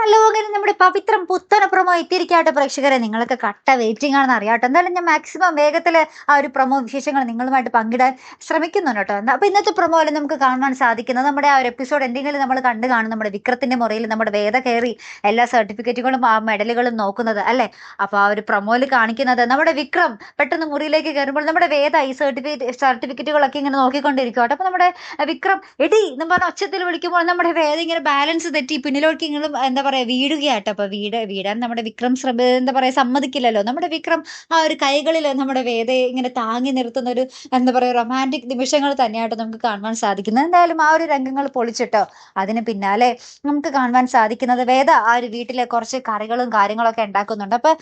Hello നമ്മുടെ പവിത്രം പുത്തന promo എത്തിയിരിക്കാട്ടെ പ്രേക്ഷകരെ. നിങ്ങളൊക്കെ കട്ട വെയിറ്റിംഗ് ആണെന്ന് അറിയാട്ടോ എന്തായാലും ഞാൻ മാക്സിമം വേഗത്തിൽ ആ ഒരു പ്രൊമോ വിശേഷങ്ങൾ നിങ്ങളുമായിട്ട് പങ്കിടാൻ ശ്രമിക്കുന്നുണ്ട് കേട്ടോ. അപ്പോൾ ഇന്നത്തെ പ്രൊമോയിൽ നമുക്ക് കാണാൻ സാധിക്കുന്നത് നമ്മുടെ ആ ഒരു എപ്പിസോഡ് എന്തെങ്കിലും നമ്മൾ കണ്ടു കാണും നമ്മുടെ വിക്രത്തിന്റെ മുറിയിൽ നമ്മുടെ വേദ കയറി എല്ലാ സർട്ടിഫിക്കറ്റുകളും ആ മെഡലുകളും നോക്കുന്നത് അല്ലേ? അപ്പോൾ ആ ഒരു പ്രൊമോയിൽ കാണിക്കുന്നത് നമ്മുടെ വിക്രം പെട്ടെന്ന് മുറിയിലേക്ക് കയറുമ്പോൾ നമ്മുടെ വേദ ഈ സർട്ടിഫിക്കറ്റ് സർട്ടിഫിക്കറ്റുകളൊക്കെ ഇങ്ങനെ നോക്കിക്കൊണ്ടിരിക്കും കേട്ടോ. അപ്പോൾ നമ്മുടെ വിക്രം എടി എന്ന് പറഞ്ഞ ഒച്ചത്തിൽ വിളിക്കുമ്പോൾ നമ്മുടെ വേദ ഇങ്ങനെ ബാലൻസ് തെറ്റി പിന്നിലോട്ട് ഇങ്ങനെ എന്താ പറയാ വീഴുകയാട്ടോ അപ്പൊ വീട് വീടാൻ നമ്മുടെ വിക്രം ശ്രമ എന്താ പറയാ സമ്മതിക്കില്ലല്ലോ. നമ്മുടെ വിക്രം ആ ഒരു കൈകളിൽ നമ്മുടെ വേദയെ ഇങ്ങനെ താങ്ങി നിർത്തുന്ന ഒരു എന്താ പറയാ റൊമാന്റിക് നിമിഷങ്ങൾ തന്നെയായിട്ട് നമുക്ക് കാണുവാൻ സാധിക്കുന്നത്. എന്തായാലും ആ ഒരു രംഗങ്ങൾ പൊളിച്ചിട്ടോ അതിന് പിന്നാലെ നമുക്ക് കാണുവാൻ സാധിക്കുന്നത് വേദ ആ ഒരു വീട്ടിലെ കുറച്ച് കറികളും കാര്യങ്ങളൊക്കെ ഉണ്ടാക്കുന്നുണ്ട്. അപ്പൊ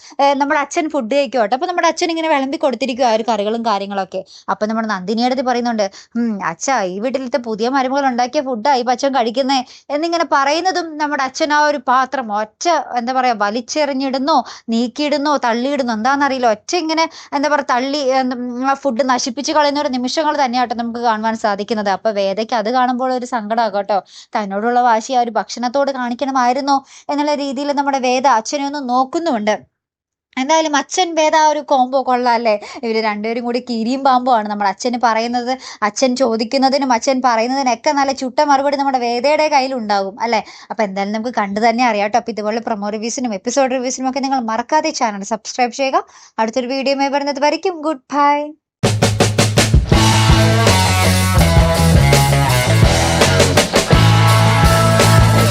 നമ്മുടെ അച്ഛൻ ഫുഡ് കഴിക്കുവാട്ടോ. അപ്പൊ നമ്മുടെ അച്ഛൻ ഇങ്ങനെ വിളമ്പി കൊടുത്തിരിക്കും ആ ഒരു കറികളും കാര്യങ്ങളൊക്കെ. അപ്പൊ നമ്മുടെ നന്ദിനിയുടെ പറയുന്നുണ്ട് അച്ഛാ ഈ വീട്ടിലത്തെ പുതിയ മരുമകൾ ഉണ്ടാക്കിയ ഫുഡാ ഈ അച്ഛൻ കഴിക്കുന്നേ എന്നിങ്ങനെ പറയുന്നതും നമ്മുടെ അച്ഛൻ ആ ഒരു പാത്രം ഒറ്റ എന്താ പറയാ വലിച്ചെറിഞ്ഞിടുന്നോ നീക്കിയിടുന്നോ തള്ളിയിടുന്നോ എന്താണെന്നറിയില്ല. ഒറ്റ ഇങ്ങനെ എന്താ പറയുക തള്ളി ഫുഡ് നശിപ്പിച്ച് കളയുന്ന ഒരു നിമിഷങ്ങൾ തന്നെയാട്ടോ നമുക്ക് കാണുവാൻ സാധിക്കുന്നത്. അപ്പൊ വേദയ്ക്ക് അത് കാണുമ്പോൾ ഒരു സങ്കടമാകും കേട്ടോ. തന്നോടുള്ള വാശി ആ ഒരു ഭക്ഷണത്തോട് കാണിക്കണമായിരുന്നോ എന്നുള്ള രീതിയിൽ നമ്മുടെ വേദ അച്ഛനെ ഒന്ന് നോക്കുന്നുമുണ്ട്. എന്തായാലും അച്ഛൻ ഭേദ ആ ഒരു കോംബോ കൊള്ളാല്ലേ ഇവർ രണ്ടുപേരും കൂടി കീരിയും പാമ്പുമാണ്. നമ്മുടെ അച്ഛന് പറയുന്നത് അച്ഛൻ ചോദിക്കുന്നതിനും അച്ഛൻ പറയുന്നതിനൊക്കെ നല്ല ചുട്ട മറുപടി നമ്മുടെ വേദയുടെ കയ്യിലുണ്ടാകും അല്ലേ? അപ്പോൾ എന്തായാലും നമുക്ക് കണ്ടു തന്നെ അറിയാം കേട്ടോ. അപ്പൊ ഇതുപോലെ പ്രൊമോ റിവ്യൂസിനും എപ്പിസോഡ് റിവ്യൂസിനും ഒക്കെ നിങ്ങൾ മറക്കാതെ ചാനൽ സബ്സ്ക്രൈബ് ചെയ്യുക. അടുത്തൊരു വീഡിയോ വരുന്നത് വരയ്ക്കും. Good bye